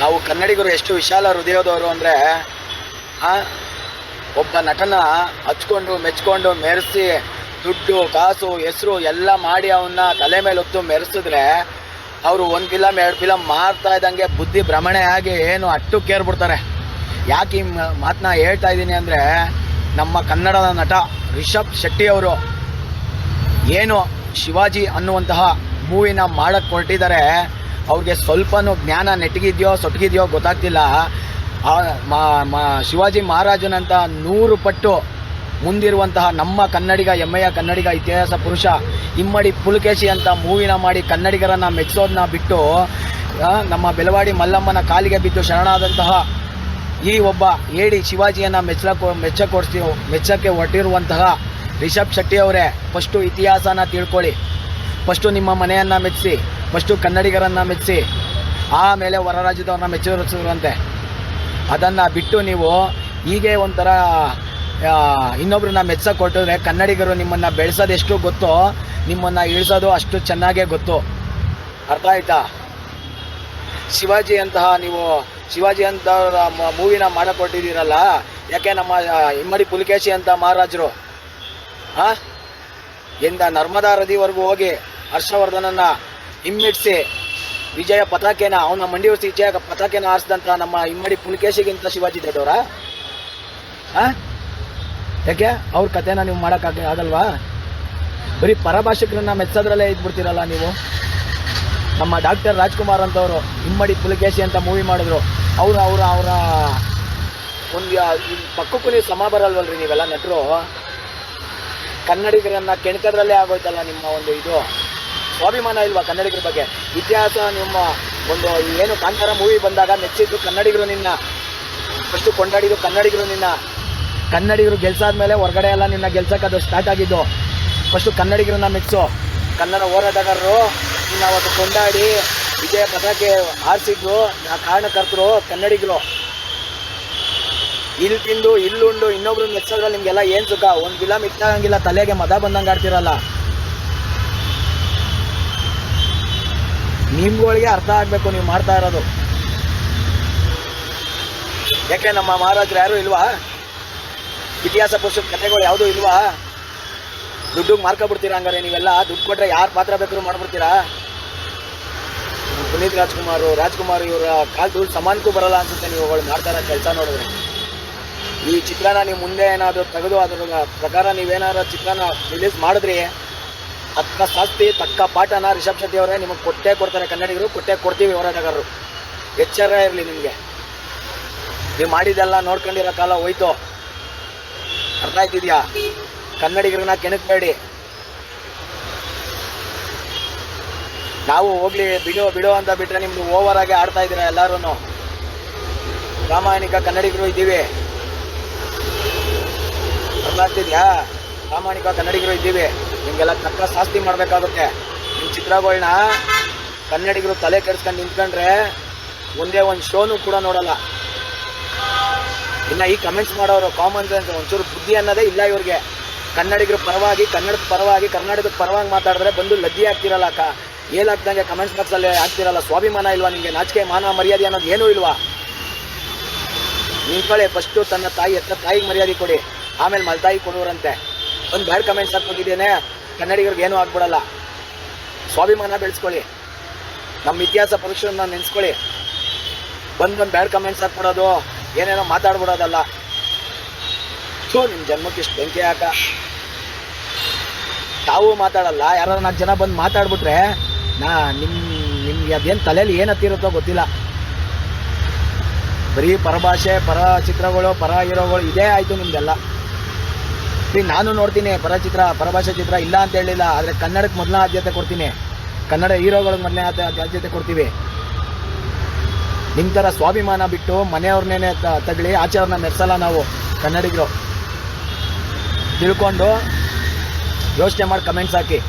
ನಾವು ಕನ್ನಡಿಗರು ಎಷ್ಟು ವಿಶಾಲ ಹೃದಯದವರು ಅಂದರೆ ಒಬ್ಬ ನಟನ ಹಚ್ಕೊಂಡು, ಮೆಚ್ಕೊಂಡು, ಮೆರೆಸಿ, ದುಡ್ಡು, ಕಾಸು, ಹೆಸರು ಎಲ್ಲ ಮಾಡಿ ಅವನ್ನ ತಲೆ ಮೇಲೆ ಹೊತ್ತು ಮೆರೆಸಿದ್ರೆ ಅವರು ಒಂದು ಫಿಲಮ್ ಎರಡು ಫಿಲಮ್ ಮಾರ್ತಾ ಇದ್ದಂಗೆ ಬುದ್ಧಿ ಭ್ರಮಣೆ ಆಗಿ ಏನು ಅಟ್ಟು ಕೇರ್ಬಿಡ್ತಾರೆ. ಯಾಕೆ ಈ ಮಾತನ್ನ ಹೇಳ್ತಾ ಇದ್ದೀನಿ ಅಂದರೆ, ನಮ್ಮ ಕನ್ನಡದ ನಟ ರಿಷಬ್ ಶೆಟ್ಟಿ ಅವರು ಏನು ಶಿವಾಜಿ ಅನ್ನುವಂತಹ ಮೂವಿನ ಮಾಡಕ್ಕೆ ಹೊರಟಿದ್ದಾರೆ. ಅವ್ರಿಗೆ ಸ್ವಲ್ಪನೂ ಜ್ಞಾನ ನೆಟ್ಗಿದೆಯೋ ಸೊಟ್ಟಗಿದೆಯೋ ಗೊತ್ತಾಗ್ತಿಲ್ಲ. ಶಿವಾಜಿ ಮಹಾರಾಜನಂತ ನೂರು ಪಟ್ಟು ಮುಂದಿರುವಂತಹ ನಮ್ಮ ಕನ್ನಡಿಗ ಹೆಮ್ಮೆಯ ಕನ್ನಡಿಗ, ಇತಿಹಾಸ ಪುರುಷ, ಇಮ್ಮಡಿ ಪುಲಕೇಶಿ ಅಂತ ಮೂವಿನ ಮಾಡಿ ಕನ್ನಡಿಗರನ್ನು ಮೆಚ್ಚೋದನ್ನ ಬಿಟ್ಟು ನಮ್ಮ ಬೆಲವಾಡಿ ಮಲ್ಲಮ್ಮನ ಕಾಲಿಗೆ ಬಿದ್ದು ಶರಣಾದಂತಹ ಈ ಒಬ್ಬ ಏಡಿ ಶಿವಾಜಿಯನ್ನು ಮೆಚ್ಚ ಕೊಡ್ತೀವಿ ಮೆಚ್ಚಕ್ಕೆ ಹೊರಟಿರುವಂತಹ ರಿಷಬ್ ಶೆಟ್ಟಿ ಅವರೇ ಫಸ್ಟು ಇತಿಹಾಸನ ತಿಳ್ಕೊಳ್ಳಿ. ಫಸ್ಟು ನಿಮ್ಮ ಮನೆಯನ್ನು ಮೆಚ್ಚಿಸಿ, ಫಸ್ಟು ಕನ್ನಡಿಗರನ್ನು ಮೆಚ್ಚಿಸಿ, ಆಮೇಲೆ ಹೊರ ರಾಜ್ಯದವ್ರನ್ನ ಮೆಚ್ಚಿರುವಂತೆ ಅದನ್ನು ಬಿಟ್ಟು ನೀವು ಹೀಗೆ ಒಂಥರ ಇನ್ನೊಬ್ರನ್ನ ಮೆಚ್ಚಕ್ಕೆ ಕೊಟ್ಟಿದ್ರೆ ಕನ್ನಡಿಗರು ನಿಮ್ಮನ್ನು ಬೆಳೆಸೋದು ಎಷ್ಟು ಗೊತ್ತೋ, ನಿಮ್ಮನ್ನು ಇಳಿಸೋದು ಅಷ್ಟು ಚೆನ್ನಾಗೇ ಗೊತ್ತು. ಅರ್ಥ ಆಯ್ತಾ? ಶಿವಾಜಿ ಅಂತಹ ನೀವು, ಶಿವಾಜಿ ಅಂತ ಮೂವಿನ ಮಾಡಿಕೊಟ್ಟಿದ್ದೀರಲ್ಲ, ಯಾಕೆ ನಮ್ಮ ಇಮ್ಮಡಿ ಪುಲಿಕೇಶಿ ಅಂತ ಮಹಾರಾಜರು? ಹಾಂ ಎಂದ ನರ್ಮದಾ ನದಿವರೆಗೂ ಹೋಗಿ ಹರ್ಷವರ್ಧನನ್ನ ಹಿಮ್ಮೆಟ್ಟಿಸಿ ವಿಜಯ ಪತಾಕೆನ, ಅವನ ಮಂಡಿ ಹೊರಿಸಿ ವಿಜಯ ಪತಾಕೆನ ಹಾರಿಸಿದಂಥ ನಮ್ಮ ಇಮ್ಮಡಿ ಪುಲಿಕೇಶಿಗಿಂತ ಶಿವಾಜಿ ದೊಡ್ಡವರ? ಯಾಕೆ? ಅವ್ರ ಕಥೆನ ನೀವು ಮಾಡೋಕ್ಕಾಗ ಆಗಲ್ವಾ? ಬರೀ ಪರಭಾಷಿಕರನ್ನ ಮೆಚ್ಚೋದ್ರಲ್ಲೇ ಇದ್ಬಿಡ್ತೀರಲ್ಲ ನೀವು? ನಮ್ಮ ಡಾಕ್ಟರ್ ರಾಜ್ಕುಮಾರ್ ಅಂತವರು ಇಮ್ಮಡಿ ಪುಲಿಕೇಶಿ ಅಂತ ಮೂವಿ ಮಾಡಿದ್ರು. ಅವರು, ಅವರ ಅವರ ಒಂದು ಪಕ್ಕಕ್ಕೂ ನೀವು ಸಮ ಬರಲ್ವಲ್ರಿ ನೀವೆಲ್ಲ ನಟರು? ಕನ್ನಡಿಗರನ್ನ ಕೆಣಕದ್ರಲ್ಲೇ ಆಗೋಯ್ತಲ್ಲ ನಿಮ್ಮ ಒಂದು ಇದು. ಸ್ವಾಭಿಮಾನ ಇಲ್ವಾ ಕನ್ನಡಿಗರ ಬಗ್ಗೆ? ಇತಿಹಾಸ ನಿಮ್ಮ ಒಂದು ಏನು ಕಾಂತಾರ ಮೂವಿ ಬಂದಾಗ ಮೆಚ್ಚಿದ್ದು ಕನ್ನಡಿಗರು ನಿನ್ನ, ಫಸ್ಟು ಕೊಂಡಾಡಿದ್ದು ಕನ್ನಡಿಗರು ನಿನ್ನ. ಕನ್ನಡಿಗರು ಗೆಲ್ಸಾದ್ಮೇಲೆ ಹೊರಗಡೆ ಎಲ್ಲ ನಿನ್ನ ಗೆಲ್ಸಕ್ಕೆ ಅದು ಸ್ಟಾರ್ಟ್ ಆಗಿದ್ದು. ಫಸ್ಟು ಕನ್ನಡಿಗರನ್ನ ಮೆಚ್ಚು. ಕನ್ನಡ ಹೋರಾಟಗಾರರು ನಿನ್ನ ಅವತ್ತು ಕೊಂಡಾಡಿ ವಿಜಯ ಪದಕ್ಕೆ ಆರಿಸಿದ್ರು ಆ ಕಾರಣಕರ್ತರು ಕನ್ನಡಿಗರು. ಇಲ್ಲಿ ತಿಂದು, ಇಲ್ಲುಂಡು ಇನ್ನೊಬ್ರು ಮೆಚ್ಚೋದ್ರಲ್ಲಿ ನಿಮಗೆಲ್ಲ ಏನು ಸುಖ? ಒಂದು ಗಿಲ ಮಿಕ್ಕಾಗಂಗಿಲ್ಲ ತಲೆಗೆ ಮದ ಬಂದಂಗೆ ಆಡ್ತಿರಲ್ಲ. ನಿಮ್ಗಳಿಗೆ ಅರ್ಥ ಆಗಬೇಕು, ನೀವು ಮಾಡ್ತಾ ಇರೋದು. ಯಾಕೆ ನಮ್ಮ ಮಹಾರಾಜರು ಯಾರು ಇಲ್ವಾ? ಇತಿಹಾಸ ಪುಸ್ತಕ ಕಥೆಗಳು ಯಾವುದೂ ಇಲ್ವಾ? ದುಡ್ಡು ಮಾರ್ಕೊಬಿಡ್ತೀರಾ ಹಂಗಾರೆ ನೀವೆಲ್ಲ? ದುಡ್ಡು ಕೊಟ್ಟರೆ ಯಾರು ಪಾತ್ರ ಬೇಕಾದ್ರೂ ಮಾಡ್ಬಿಡ್ತೀರಾ? ಪುನೀತ್ ರಾಜ್ಕುಮಾರ್ ರಾಜ್ಕುಮಾರ್ ಇವರ ಕಾಲ್ ದುಡ್ಡು ಸಮಾನಕ್ಕೂ ಬರಲ್ಲ ಅನ್ಸುತ್ತೆ ನೀವು ಅವುಗಳು ಮಾಡ್ತಾ ಇರೋ ಕೆಲಸ ನೋಡಿದ್ರೆ. ಈ ಚಿತ್ರನ ನೀವು ಮುಂದೆ ಏನಾದರೂ ತೆಗೆದು ಅದರ ಪ್ರಕಾರ ನೀವೇನಾದ್ರು ಚಿತ್ರನ ರಿಲೀಸ್ ಮಾಡಿದ್ರಿ ತಕ್ಕ ಶಾಸ್ತಿ ತಕ್ಕ ಪಾಠನ ರಿಷಬ್ ಶೆಟ್ಟಿ ಅವರೇ ನಿಮಗೆ ಕೊಟ್ಟೇ ಕೊಡ್ತಾರೆ ಕನ್ನಡಿಗರು, ಕೊಟ್ಟೇ ಕೊಡ್ತೀವಿ ಹೋರಾಟಗಾರರು. ಎಚ್ಚರ ಇರಲಿ ನಿಮಗೆ. ನೀವು ಮಾಡಿದೆಲ್ಲ ನೋಡ್ಕೊಂಡಿರೋ ಕಾಲ ಹೋಯ್ತು. ಅರ್ಥ ಆಯ್ತಿದ್ಯಾ? ಕನ್ನಡಿಗರನ್ನ ಕೆಣಕಬೇಡಿ. ನಾವು ಹೋಗ್ಲಿ, ಬಿಡೋ ಬಿಡೋ ಅಂತ ಬಿಟ್ರೆ ನಿಮ್ದು ಓವರ್ ಆಗಿ ಆಡ್ತಾ ಇದ್ದೀರಾ ಎಲ್ಲರೂ ಪ್ರಾಮಾಣಿಕ ಕನ್ನಡಿಗರು ಇದ್ದೀವಿ. ಅರ್ಥ ಆಗ್ತಿದ್ಯಾ? ಪ್ರಾಮಾಣಿಕ ಕನ್ನಡಿಗರು ಇದ್ದೀವಿ. ನಿಮಗೆಲ್ಲ ತಕ್ಕ ಶಾಸ್ತಿ ಮಾಡಬೇಕಾಗುತ್ತೆ. ನಿಮ್ಮ ಚಿತ್ರಗಳನ್ನ ಕನ್ನಡಿಗರು ತಲೆ ಕೆಡಿಸ್ಕೊಂಡು ನಿಂತ್ಕೊಂಡ್ರೆ ಒಂದೇ ಒಂದು ಶೋನು ಕೂಡ ನೋಡಲ್ಲ. ಇನ್ನು ಈ ಕಮೆಂಟ್ಸ್ ಮಾಡೋರು ಕಾಮನ್ ಸೆನ್ಸ್ ಒಂಚೂರು ಬುದ್ಧಿ ಅನ್ನೋದೇ ಇಲ್ಲ ಇವ್ರಿಗೆ. ಕನ್ನಡಿಗರ ಪರವಾಗಿ, ಕನ್ನಡದ ಪರವಾಗಿ, ಕರ್ನಾಟಕದ ಪರವಾಗಿ ಮಾತಾಡಿದ್ರೆ ಬಂದು ಲದ್ದಿ ಆಗ್ತಿರಲ್ಲ ಅಕ್ಕ. ಏಲಾಗ್ದಂಗೆ ಕಮೆಂಟ್ಸ್ ಬಾಕ್ಸಲ್ಲಿ ಆಗ್ತಿರಲ್ಲ ಸ್ವಾಭಿಮಾನ ಇಲ್ವಾ ನಿಮಗೆ? ನಾಚಿಕೆ, ಮಾನ, ಮರ್ಯಾದೆ ಅನ್ನೋದು ಏನೂ ಇಲ್ವಾ? ನಿಂತ್ಕೊಳ್ಳಿ ಫಸ್ಟು ತನ್ನ ತಾಯಿ ಎತ್ತ ತಾಯಿಗೆ ಮರ್ಯಾದೆ ಕೊಡಿ. ಆಮೇಲೆ ಮಲ್ತಾಯಿ ಕೊಡುವರಂತೆ ಒಂದು ಬ್ಯಾಡ್ ಕಮೆಂಟ್ಸ್ ಹಾಕ್ಬಿಟ್ಟಿದ್ದೇನೆ ಕನ್ನಡಿಗರಿಗೆ ಏನೂ ಆಗ್ಬಿಡಲ್ಲ. ಸ್ವಾಭಿಮಾನ ಬೆಳೆಸ್ಕೊಳ್ಳಿ. ನಮ್ಮ ಇತಿಹಾಸ ಪುರುಷರನ್ನ ನೆನೆಸ್ಕೊಳ್ಳಿ. ಬಂದು ಬಂದು ಬ್ಯಾಡ್ ಕಮೆಂಟ್ಸ್ ಹಾಕ್ಬಿಡೋದು, ಏನೇನೋ ಮಾತಾಡ್ಬಿಡೋದಲ್ಲ. ಥೂ ನಿಮ್ಮ ಜನ್ಮಕ್ಕೆ ಇಷ್ಟು ಬೆಂಕಿ ಹಾಕ. ತಾವು ಮಾತಾಡಲ್ಲ ಯಾರು ನಾಲ್ಕು ಜನ ಬಂದು ಮಾತಾಡ್ಬಿಟ್ರೆ, ನಾ ನಿಮ್ಮ ನಿಮ್ಗೆ ಅದೇನು ತಲೆಯಲ್ಲಿ ಏನು ಹತ್ತಿರುತ್ತೋ ಗೊತ್ತಿಲ್ಲ. ಬರೀ ಪರಭಾಷೆ, ಪರ ಚಿತ್ರಗಳು, ಪರ ಹೀರೋಗಳು, ಇದೇ ಆಯಿತು ನಿಮ್ದೆಲ್ಲ. ನಾನು ನೋಡ್ತೀನಿ ಪರ ಚಿತ್ರ ಪರಭಾಷೆ ಚಿತ್ರ ಇಲ್ಲ ಅಂತ ಹೇಳಿಲ್ಲ, ಆದರೆ ಕನ್ನಡಕ್ಕೆ ಮೊದಲ ಆದ್ಯತೆ ಕೊಡ್ತೀನಿ. ಕನ್ನಡ ಹೀರೋಗಳಿಗೆ ಮೊದಲನೇ ಆದ್ಯ- ಆದ್ಯತೆ ಕೊಡ್ತೀವಿ. ನಿಮ್ಮ ಥರ ಸ್ವಾಭಿಮಾನ ಬಿಟ್ಟು ಮನೆಯವ್ರನ್ನೇ ತಗಲಿ ಆಚೆಯವ್ರನ್ನ ಮೆರೆಸಲ್ಲ ನಾವು, ಕನ್ನಡಿಗರು. ತಿಳ್ಕೊಂಡು ಯೋಚನೆ ಮಾಡಿ, ಕಮೆಂಟ್ಸ್ ಹಾಕಿ.